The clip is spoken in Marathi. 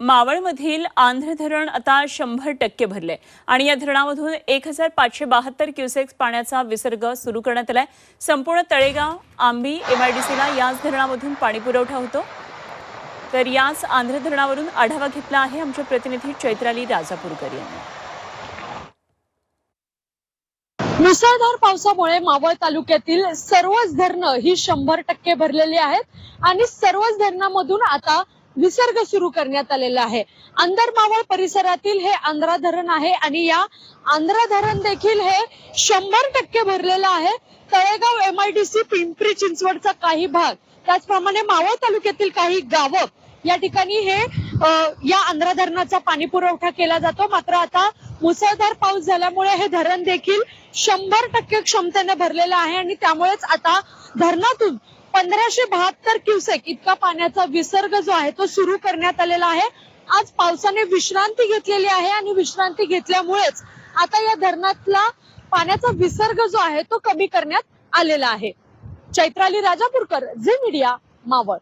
मावळमधील आंध्र धरण आता शंभर टक्के भरले आणि या धरणामधून एक हजार पाचशे बहात्तर क्युसेक्स पाण्याचा विसर्ग सुरू करण्यात आलाय. संपूर्ण तळेगाव आंबी एमआयडीसीला याच धरणामधून पाणी पुरवठा होतो. तर याच आंध्र धरणावरून आढावा घेतला आहे आमचे प्रतिनिधी चैत्राली राजापूरकर यांनी. मुसळधार पावसामुळे मावळ तालुक्यातील सर्वच धरणं ही शंभर टक्के भरलेली आहेत. आणि सर्वच धरणामधून आता विसर्ग सुरू करण्यात आलेला आहे. अंदर मावळ परिसरातील हे आंध्रा धरण आहे आणि या आंध्रा धरण देखील हे शंभर टक्के भरलेलं आहे. तळेगाव एम आयडीसी पिंपरी चिंचवडचा काही भाग त्याचप्रमाणे मावळ तालुक्यातील काही गावं या ठिकाणी हे या आंध्रा धरणाचा पाणी पुरवठा केला जातो. मात्र आता मुसळधार पाऊस झाल्यामुळे हे धरण देखील शंभर टक्के क्षमतेने भरलेलं आहे आणि त्यामुळेच आता धरणातून पंधराशे बहात्तर क्युसेक इतका पाण्याचा विसर्ग जो आहे तो सुरू करण्यात आलेला आहे. आज पावसाने विश्रांती घेतलेली आहे आणि विश्रांती घेतल्यामुळेच आता या धरणातला पाण्याचा विसर्ग जो आहे तो कमी करण्यात आलेला आहे. Chaitrali Rajapurkar Zee Media Maval.